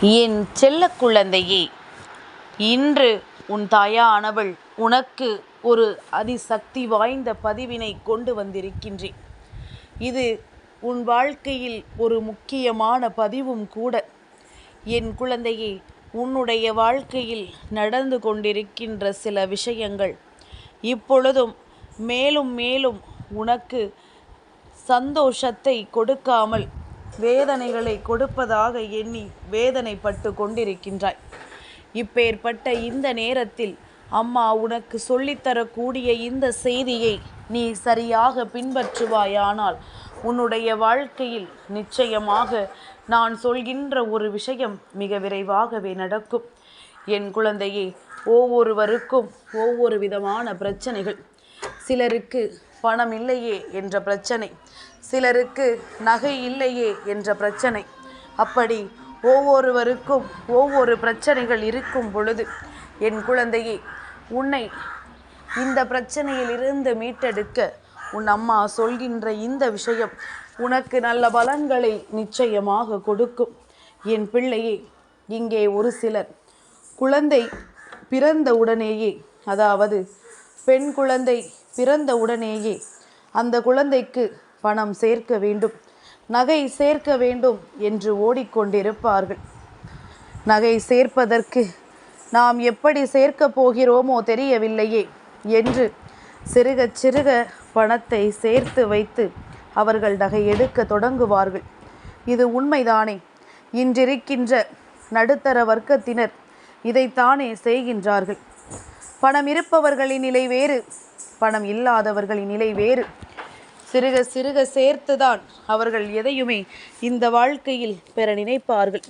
என் செல்ல குழந்தையே இன்று உன் தாயானவள் உனக்கு ஒரு அதிசக்தி வாய்ந்த பதிவினை கொண்டு வந்திருக்கின்றேன். இது உன் வாழ்க்கையில் ஒரு முக்கியமான பதிவும் கூட. என் குழந்தையே உன்னுடைய வாழ்க்கையில் நடந்து கொண்டிருக்கின்ற சில விஷயங்கள் இப்பொழுதும் மேலும் மேலும் உனக்கு சந்தோஷத்தை கொடுக்காமல் வேதனைகளை கொடுப்பதாக எண்ணி வேதனைப்பட்டு கொண்டிருக்கின்றாய். இப்பேற்பட்ட இந்த நேரத்தில் அம்மா உனக்கு சொல்லித்தரக்கூடிய இந்த செய்தியை நீ சரியாக பின்பற்றுவாயானால் உன்னுடைய வாழ்க்கையில் நிச்சயமாக நான் சொல்கின்ற ஒரு விஷயம் மிக விரைவாகவே நடக்கும். என் குழந்தையே ஒவ்வொருவருக்கும் ஒவ்வொரு விதமான பிரச்சனைகள். சிலருக்கு பணம் இல்லையே என்ற பிரச்சனை. சிலருக்கு நகை இல்லையே என்ற பிரச்சனை. அப்படி ஒவ்வொருவருக்கும் ஒவ்வொரு பிரச்சனைகள் இருக்கும் பொழுது என் குழந்தையே உன்னை இந்த பிரச்சனையிலிருந்து மீட்டெடுக்க உன் அம்மா சொல்கின்ற இந்த விஷயம் உனக்கு நல்ல பலன்களை நிச்சயமாக கொடுக்கும். என் பிள்ளையே இங்கே ஒரு சிலர். குழந்தை பிறந்த உடனேயே அதாவது பெண் குழந்தை பிறந்த உடனேயே அந்த குழந்தைக்கு பணம் சேர்க்க வேண்டும் நகை சேர்க்க வேண்டும் என்று ஓடிக்கொண்டிருப்பார்கள். நகை சேர்ப்பதற்கு நாம் எப்படி சேர்க்கப் போகிறோமோ தெரியவில்லையே என்று சிறுக சிறுக பணத்தை சேர்த்து வைத்து அவர்கள் நகை எடுக்க தொடங்குவார்கள். இது உண்மைதானே? இன்றிருக்கின்ற நடுத்தர வர்க்கத்தினர் இதைத்தானே செய்கின்றார்கள். பணம் இருப்பவர்களின் நிலை வேறு பணம் இல்லாதவர்களின் நிலை வேறு. சிறுக சிறுக சேர்த்துதான் அவர்கள் எதையுமே இந்த வாழ்க்கையில் பெற நினைப்பார்கள்.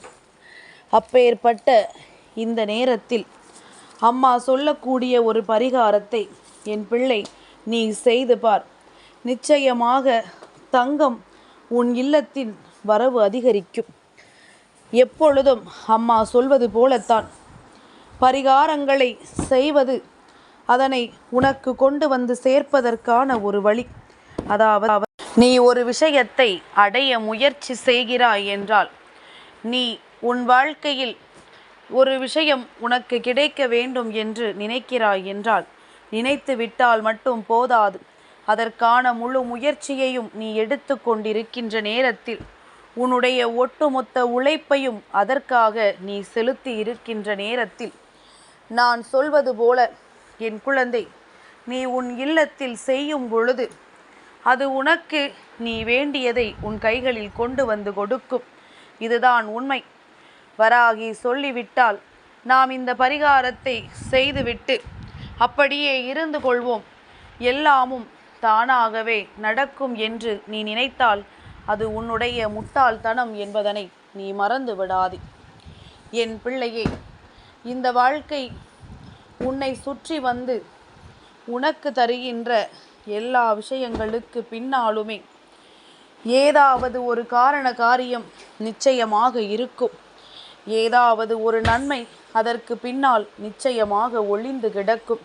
அப்பேற்பட்ட இந்த நேரத்தில் அம்மா சொல்லக்கூடிய ஒரு பரிகாரத்தை என் பிள்ளை நீ செய்து பார். நிச்சயமாக தங்கம் உன் இல்லத்தின் வரவு அதிகரிக்கும். எப்பொழுதும் அம்மா சொல்வது போலத்தான். பரிகாரங்களை செய்வது அதனை உனக்கு கொண்டு வந்து சேர்ப்பதற்கான ஒரு வழி. அதாவது நீ ஒரு விஷயத்தை அடைய முயற்சி செய்கிறாய் என்றால் நீ உன் வாழ்க்கையில் ஒரு விஷயம் உனக்கு கிடைக்க வேண்டும் என்று நினைக்கிறாய் என்றால் நினைத்து விட்டால் மட்டும் போதாது. அதற்கான முழு முயற்சியையும் நீ எடுத்து கொண்டிருக்கின்ற நேரத்தில் உன்னுடைய ஒட்டுமொத்த உழைப்பையும் அதற்காக நீ செலுத்தி இருக்கின்ற நேரத்தில் நான் சொல்வது போல என் குழந்தை நீ உன் இல்லத்தில் செய்யும் பொழுது அது உனக்கு நீ வேண்டியதை உன் கைகளில் கொண்டு வந்து கொடுக்கும். இதுதான் உண்மை. வராகி சொல்லிவிட்டால் நாம் இந்த பரிகாரத்தை செய்துவிட்டு அப்படியே இருந்து கொள்வோம். எல்லாமும் தானாகவே நடக்கும் என்று நீ நினைத்தால் அது உன்னுடைய முட்டாள்தனம் என்பதனை நீ மறந்து விடாதே. என் பிள்ளையே இந்த வாழ்க்கை உன்னை சுற்றி வந்து உனக்கு தருகின்ற எல்லா விஷயங்களுக்கு பின்னாலுமே ஏதாவது ஒரு காரண காரியம் நிச்சயமாக இருக்கும். ஏதாவது ஒரு நன்மை அதற்கு பின்னால் நிச்சயமாக ஒளிந்து கிடக்கும்.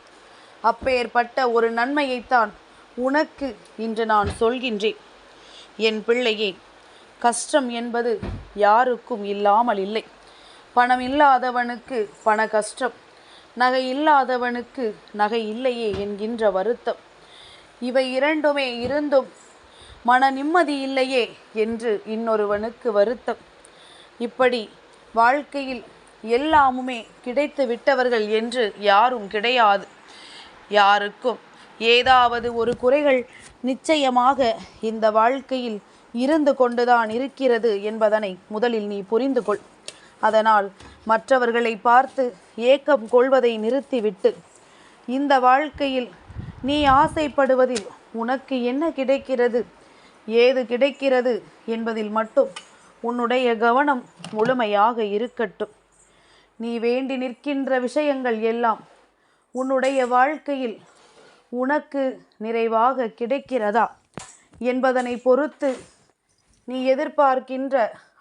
அப்பேற்பட்ட ஒரு நன்மையைத்தான் உனக்கு இன்று நான் சொல்கின்றேன். என் பிள்ளையே கஷ்டம் என்பது யாருக்கும் இல்லாமல் இல்லை. பணம் இல்லாதவனுக்கு பண கஷ்டம் நகை இல்லாதவனுக்கு நகை இல்லையே என்கின்ற வருத்தம். இவை இரண்டுமே இருந்தும் மன நிம்மதி இல்லையே என்று இன்னொருவனுக்கு வருத்தம். இப்படி வாழ்க்கையில் எல்லாமுமே கிடைத்து விட்டவர்கள் என்று யாரும் கிடையாது. யாருக்கும் ஏதாவது ஒரு குறைகள் நிச்சயமாக இந்த வாழ்க்கையில் இருந்து கொண்டுதான் இருக்கிறது என்பதனை முதலில் நீ புரிந்து கொள். அதனால் மற்றவர்களை பார்த்து ஏக்கம் கொள்வதை நிறுத்திவிட்டு இந்த வாழ்க்கையில் நீ ஆசைப்படுவதில் உனக்கு என்ன கிடைக்கிறது? ஏது கிடைக்கிறது என்பதில் மட்டும் உன்னுடைய கவனம் முழுமையாக இருக்கட்டும். நீ வேண்டி நிற்கின்ற விஷயங்கள் எல்லாம் உன்னுடைய வாழ்க்கையில் உனக்கு நிறைவாக கிடைக்கிறதா என்பதனை பொறுத்து நீ எதிர்பார்க்கின்ற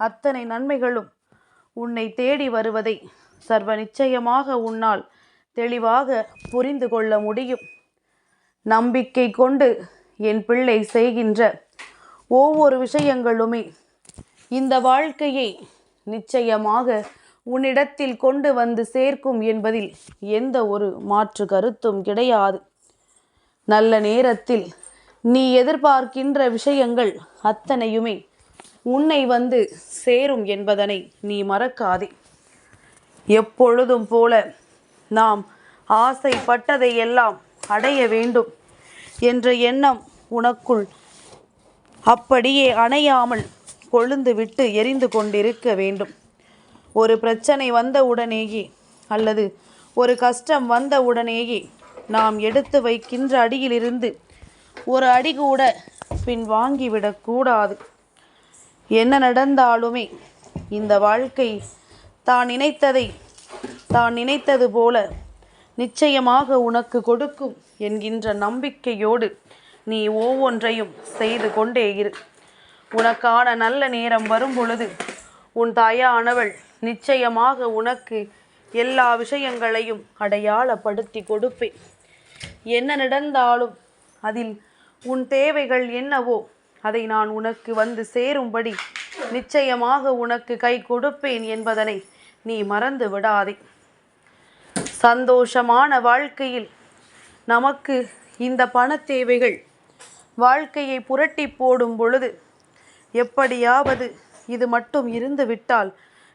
அத்தனை நன்மைகளும் உன்னை தேடி வருவதை சர்வ நிச்சயமாக உன்னால் தெளிவாக புரிந்து கொள்ள முடியும். நம்பிக்கை கொண்டு என் பிள்ளை செய்கின்ற ஒவ்வொரு விஷயங்களுமே இந்த வாழ்க்கையை நிச்சயமாக உன்னிடத்தில் கொண்டு வந்து சேர்க்கும் என்பதில் எந்த ஒரு மாற்று கருத்தும் கிடையாது. நல்ல நேரத்தில் நீ எதிர்பார்க்கின்ற விஷயங்கள் அத்தனையுமே உன்னை வந்து சேரும் என்பதனை நீ மறக்காதே. எப்பொழுதும் போல நாம் ஆசைப்பட்டதை எல்லாம் அடைய வேண்டும் என்ற எண்ணம் உனக்குள் அப்படியே அணையாமல் கொழுந்து விட்டு எரிந்து கொண்டிருக்க வேண்டும். ஒரு பிரச்சனை வந்த உடனேயே அல்லது ஒரு கஷ்டம் வந்த உடனேயே நாம் எடுத்து வைக்கின்ற அடியிலிருந்து ஒரு அடி கூட பின் வாங்கிவிடக்கூடாது என்ன நடந்தாலுமே இந்த வாழ்க்கை தான் நினைத்ததை தான் நினைத்தது போல நிச்சயமாக உனக்கு கொடுக்கும் என்கின்ற நம்பிக்கையோடு நீ ஒவ்வொன்றையும் செய்து கொண்டே இரு. உனக்கான நல்ல நேரம் வரும் பொழுது உன் தாயானவள் நிச்சயமாக உனக்கு எல்லா விஷயங்களையும் அடையாளப்படுத்தி கொடுப்பேன். என்ன நடந்தாலும் அதில் உன் தேவைகள் என்னவோ அதை நான் உனக்கு வந்து சேரும்படி நிச்சயமாக உனக்கு கை கொடுப்பேன் என்பதனை நீ மறந்து விடாதே. சந்தோஷமான வாழ்க்கையில் நமக்கு இந்த பண தேவைகள் வாழ்க்கையை புரட்டி போடும் பொழுது எப்படியாவது இது மட்டும் இருந்துவிட்டால்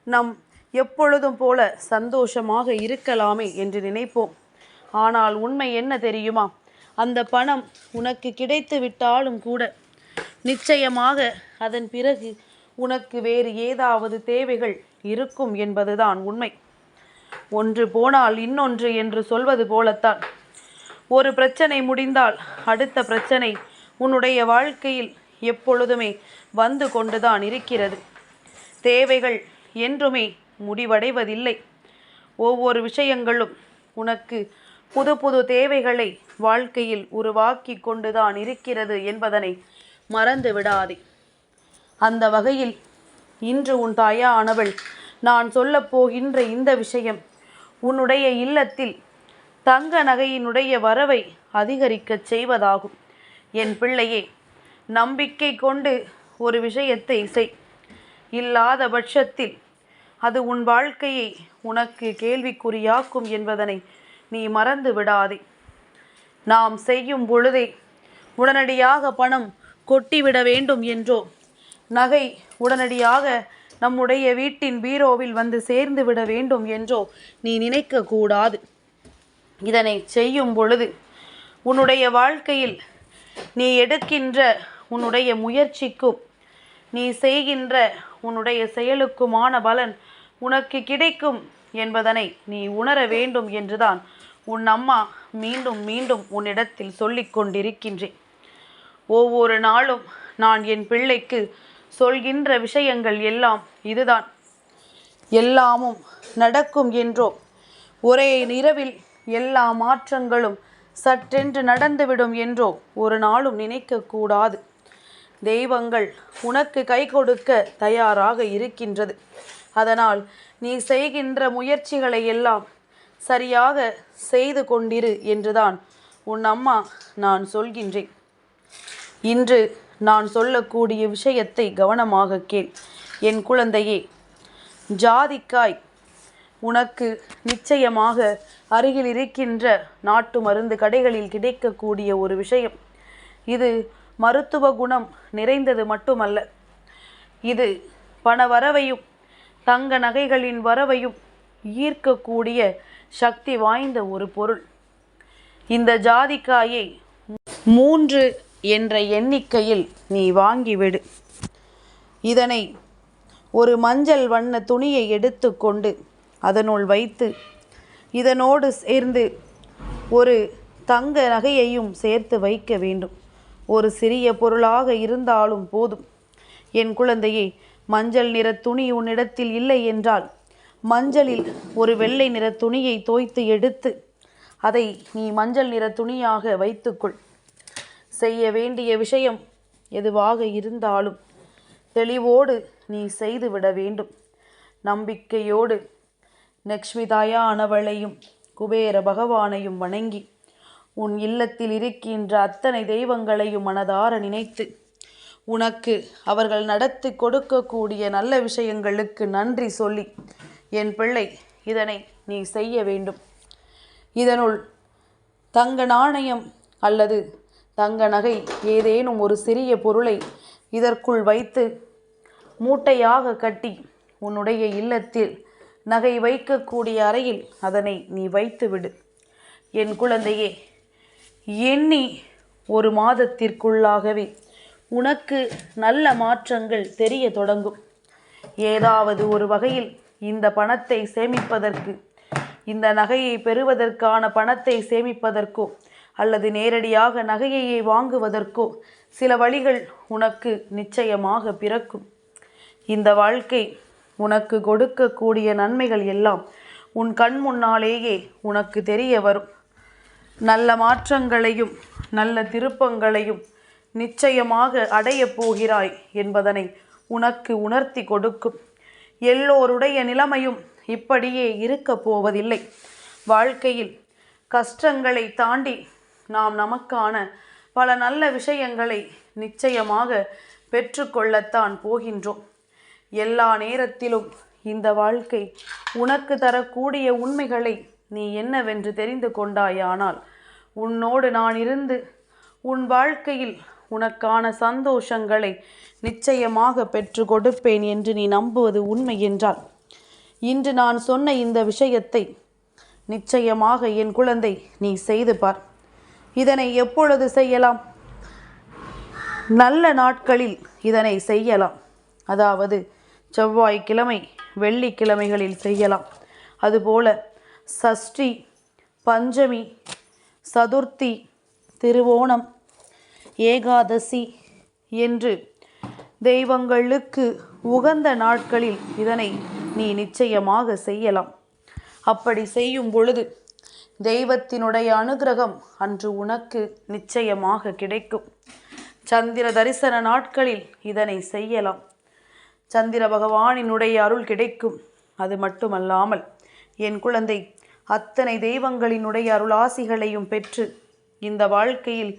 நம் எப்பொழுதும் போல சந்தோஷமாக இருக்கலாமே என்று நினைப்போம். ஆனால் உண்மை என்ன தெரியுமா? அந்த பணம் உனக்கு கிடைத்து விட்டாலும் கூட நிச்சயமாக அதன் பிறகு உனக்கு வேறு ஏதாவது தேவைகள் இருக்கும் என்பதுதான் உண்மை. ஒன்று போனால் இன்னொன்று என்று சொல்வது போலத்தான். ஒரு பிரச்சனை முடிந்தால் அடுத்த பிரச்சனை உன்னுடைய வாழ்க்கையில் எப்பொழுதுமே வந்து கொண்டுதான் இருக்கிறது. தேவைகள் என்றுமே முடிவடைவதில்லை. ஒவ்வொரு விஷயங்களும் உனக்கு புது புது தேவைகளை வாழ்க்கையில் உருவாக்கி கொண்டுதான் இருக்கிறது என்பதனை மறந்து விடாதே அந்த வகையில் இன்று உன் தாயானவள் நான் சொல்லப் போகின்ற இந்த விஷயம் உன்னுடைய இல்லத்தில் தங்க நகையினுடைய வரவை அதிகரிக்கச் செய்வதாகும். என் பிள்ளையே நம்பிக்கை கொண்டு ஒரு விஷயத்தை செய். இல்லாத பட்சத்தில் அது உன் வாழ்க்கையை உனக்கு கேள்விக்குறியாக்கும் என்பதனை நீ மறந்து விடாதே. நாம் செய்யும் பொழுதே உடனடியாக பணம் கொட்டிவிட வேண்டும் என்றோ நகை உடனடியாக நம்முடைய வீட்டின் பீரோவில் வந்து சேர்ந்து விட வேண்டும் என்றோ நீ நினைக்க கூடாது இதனை செய்யும் பொழுது உன்னுடைய வாழ்க்கையில் நீ எடுக்கின்ற உன்னுடைய முயற்சிக்கும் நீ செய்கின்ற உன்னுடைய செயலுக்குமான பலன் உனக்கு கிடைக்கும் என்பதனை நீ உணர வேண்டும் என்றுதான் உன் அம்மா மீண்டும் மீண்டும் உன்னிடத்தில் சொல்லிக் கொண்டிருக்கின்றேன். ஒவ்வொரு நாளும் நான் என் பிள்ளைக்கு சொல்கின்ற விஷயங்கள் எல்லாம் இதுதான். எல்லாமும் நடக்கும் என்றோ ஒரே இரவில் எல்லா மாற்றங்களும் சற்றென்று நடந்துவிடும் என்றோ ஒரு நாளும் நினைக்கக்கூடாது. தெய்வங்கள் உனக்கு கை கொடுக்க தயாராக இருக்கின்றது. அதனால் நீ செய்கின்ற முயற்சிகளை எல்லாம் சரியாக செய்து கொண்டிரு என்றுதான் உன் அம்மா நான் சொல்கின்றேன். இன்று நான் சொல்லக்கூடிய விஷயத்தை கவனமாக கேள். என் குழந்தையே ஜாதிக்காய் உனக்கு நிச்சயமாக அருகில் இருக்கின்ற நாட்டு மருந்து கடைகளில் கிடைக்கக்கூடிய ஒரு விஷயம். இது மருத்துவ குணம் நிறைந்தது மட்டுமல்ல. இது பண வரவையும் தங்க நகைகளின் வரவையும் ஈர்க்கக்கூடிய சக்தி வாய்ந்த ஒரு பொருள். இந்த ஜாதிக்காயை மூன்று என்ற எண்ணிக்கையில் நீ வாங்கிவிடு. இதனை ஒரு மஞ்சள் வண்ண துணியை எடுத்துக்கொண்டு அதனுள் வைத்து இதனோடு சேர்ந்து ஒரு தங்க நகையையும் சேர்த்து வைக்க வேண்டும். ஒரு சிறிய பொருளாக இருந்தாலும் போதும். என் குழந்தையே மஞ்சள் நிற துணி உன்னிடத்தில் இல்லை என்றால் மஞ்சளில் ஒரு வெள்ளை நிற துணியை தோய்த்து எடுத்து அதை நீ மஞ்சள் நிற துணியாக வைத்துக்கொள். செய்ய வேண்டிய விஷயம் எதுவாக இருந்தாலும் தெளிவோடு நீ செய்துவிட வேண்டும். நம்பிக்கையோடு லக்ஷ்மி தாயானவளையும் குபேர பகவானையும் வணங்கி உன் இல்லத்தில் இருக்கின்ற அத்தனை தெய்வங்களையும் மனதார நினைத்து உனக்கு அவர்கள் நடத்தி கொடுக்கக்கூடிய நல்ல விஷயங்களுக்கு நன்றி சொல்லி என் பிள்ளை இதனை நீ செய்ய வேண்டும். இதனுள் தங்க நாணயம் அல்லது தங்க நகை ஏதேனும் ஒரு சிறிய பொருளை இதற்குள் வைத்து மூட்டையாக கட்டி உன்னுடைய இல்லத்தில் நகை வைக்கக்கூடிய அறையில் அதனை நீ வைத்து விடு. என் குழந்தையே எண்ணி ஒரு மாதத்திற்குள்ளாகவே உனக்கு நல்ல மாற்றங்கள் தெரிய தொடங்கும். ஏதாவது ஒரு வகையில் இந்த பணத்தை சேமிப்பதற்கு இந்த நகையை பெறுவதற்கான பணத்தை சேமிப்பதற்கோ அல்லது நேரடியாக நகையையே வாங்குவதற்கோ சில வழிகள் உனக்கு நிச்சயமாக பிறக்கும். இந்த வாழ்க்கை உனக்கு கொடுக்கக்கூடிய நன்மைகள் எல்லாம் உன் கண் முன்னாலேயே உனக்கு தெரிய வரும். நல்ல மாற்றங்களையும் நல்ல திருப்பங்களையும் நிச்சயமாக அடையப் போகிறாய் என்பதனை உனக்கு உணர்த்தி கொடுக்கும். எல்லோருடைய நிலைமையும் இப்படியே இருக்கப் போவதில்லை. வாழ்க்கையில் கஷ்டங்களை தாண்டி நாம் நமக்கான பல நல்ல விஷயங்களை நிச்சயமாக பெற்றுக்கொள்ளத்தான் போகின்றோம். எல்லா நேரத்திலும் இந்த வாழ்க்கை உனக்கு தரக்கூடிய உண்மைகளை நீ என்னவென்று தெரிந்து கொண்டாயானால் உன்னோடு நான் இருந்து உன் வாழ்க்கையில் உனக்கான சந்தோஷங்களை நிச்சயமாக பெற்று கொடுப்பேன் என்று நீ நம்புவது உண்மை என்றால் இன்று நான் சொன்ன இந்த விஷயத்தை நிச்சயமாக என் குழந்தை நீ செய்து பார். இதனை எப்பொழுது செய்யலாம்? நல்ல நாட்களில் இதனை செய்யலாம். அதாவது செவ்வாய்க்கிழமை வெள்ளிக்கிழமைகளில் செய்யலாம். அதுபோல சஷ்டி பஞ்சமி சதுர்த்தி திருவோணம் ஏகாதசி என்று தெய்வங்களுக்கு உகந்த நாட்களில் இதனை நீ நிச்சயமாக செய்யலாம். அப்படி செய்யும் பொழுது தெய்வத்தினுடைய அனுகிரகம் அன்று உனக்கு நிச்சயமாக கிடைக்கும். சந்திர தரிசன நாட்களில் இதனை செய்யலாம். சந்திர பகவானினுடைய அருள் கிடைக்கும். அது மட்டுமல்லாமல் என் குழந்தை அத்தனை தெய்வங்களினுடைய அருளாசிகளையும் பெற்று இந்த வாழ்க்கையில்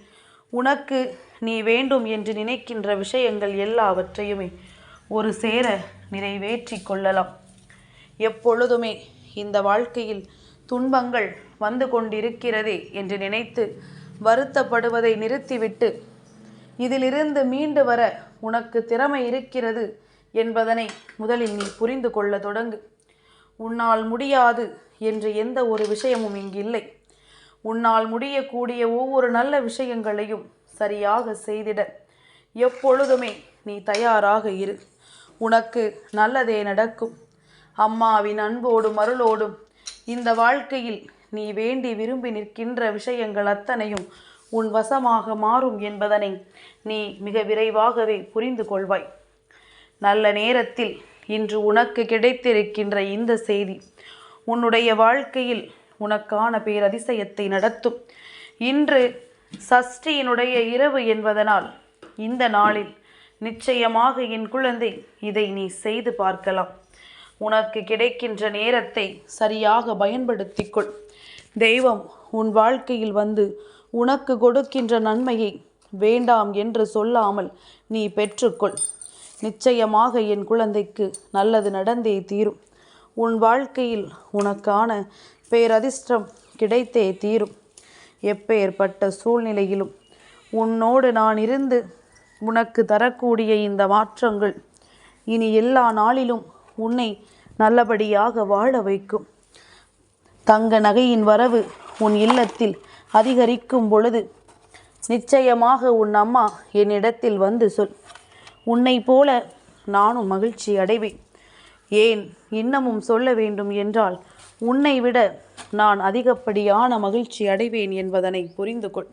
உனக்கு நீ வேண்டும் என்று நினைக்கின்ற விஷயங்கள் எல்லாவற்றையுமே ஒரு சேர நிறைவேற்றி கொள்ளலாம். எப்பொழுதுமே இந்த வாழ்க்கையில் துன்பங்கள் வந்து கொண்டிருக்கிறதே என்று நினைத்து வருத்தப்படுவதை நிறுத்திவிட்டு இதிலிருந்து மீண்டு வர உனக்கு திறமை இருக்கிறது என்பதனை முதலில் நீ புரிந்து கொள்ள தொடங்கு. உன்னால் முடியாது என்று எந்த ஒரு விஷயமும் இங்கு இல்லை உன்னால் முடியக்கூடிய ஒவ்வொரு நல்ல விஷயங்களையும் சரியாக செய்திட. எப்பொழுதுமே நீ தயாராக இரு. உனக்கு நல்லதே நடக்கும். அம்மாவின் அன்போடும் அருளோடும் இந்த வாழ்க்கையில் நீ வேண்டி விரும்பி நிற்கின்ற விஷயங்கள் அத்தனையும் உன் வசமாக மாறும் என்பதனை நீ மிக விரைவாகவே புரிந்து கொள்வாய். நல்ல நேரத்தில் இன்று உனக்கு கிடைத்திருக்கின்ற இந்த செய்தி உன்னுடைய வாழ்க்கையில் உனக்கான பேரதிசயத்தை நடத்தும். இன்று சஷ்டியினுடைய இரவு என்பதனால் இந்த நாளில் நிச்சயமாக என் குழந்தை இதை நீ செய்து பார்க்கலாம். உனக்கு கிடைக்கின்ற நேரத்தை சரியாக பயன்படுத்திக்கொள். தெய்வம் உன் வாழ்க்கையில் வந்து உனக்கு கொடுக்கின்ற நன்மையை வேண்டாம் என்று சொல்லாமல் நீ பெற்றுக்கொள். நிச்சயமாக என் குழந்தைக்கு நல்லது நடந்தே தீரும். உன் வாழ்க்கையில் உனக்கான பேரதிர்ஷ்டம் கிடைத்தே தீரும். எப்பேற்பட்ட சூழ்நிலையிலும் உன்னோடு நான் இருந்து உனக்கு தரக்கூடிய இந்த மாற்றங்கள் இனி எல்லா நாளிலும் உன்னை நல்லபடியாக வாழ வைக்கும். தங்க நகையின் வரவு உன் இல்லத்தில் அதிகரிக்கும் பொழுது நிச்சயமாக உன் அம்மா என்னிடத்தில் வந்து சொல். உன்னை போல நானும் மகிழ்ச்சி அடைவேன். ஏன் இன்னமும் சொல்ல வேண்டும் என்றால் உன்னை விட நான் அதிகப்படியான மகிழ்ச்சி அடைவேன் என்பதனை புரிந்து கொள்.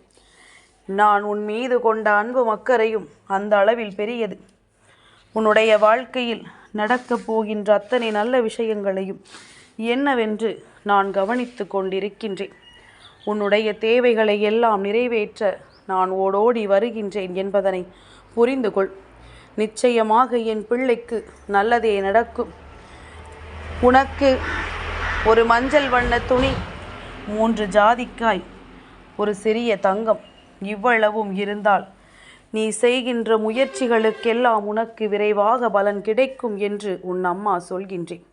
நான் உன் மீது கொண்ட அன்பு மக்கரையும் அந்த அளவில் பெரியது. உன்னுடைய வாழ்க்கையில் நடக்கப் போகின்ற அத்தனை நல்ல விஷயங்களையும் என்னவென்று நான் கவனித்து கொண்டிருக்கின்றேன். உன்னுடைய தேவைகளை எல்லாம் நிறைவேற்ற நான் ஓடோடி வருகின்றேன் என்பதனை புரிந்து கொள் நிச்சயமாக என் பிள்ளைக்கு நல்லதே நடக்கும். உனக்கு ஒரு மஞ்சள் வண்ண துணி மூன்று ஜாதிக்காய் ஒரு சிறிய தங்கம் இவ்வளவும் இருந்தால் நீ செய்கின்ற முயற்சிகளுக்கெல்லாம் உனக்கு விரைவாக பலன் கிடைக்கும் என்று உன் அம்மா சொல்கின்றேன்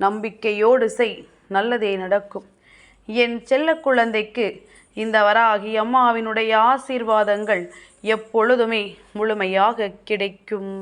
நம்பிக்கையோடு செய் நல்லதே நடக்கும். என் செல்ல குழந்தைக்கு இந்த வராகி அம்மாவினுடைய ஆசீர்வாதங்கள் எப்பொழுதுமே முழுமையாக கிடைக்கும்.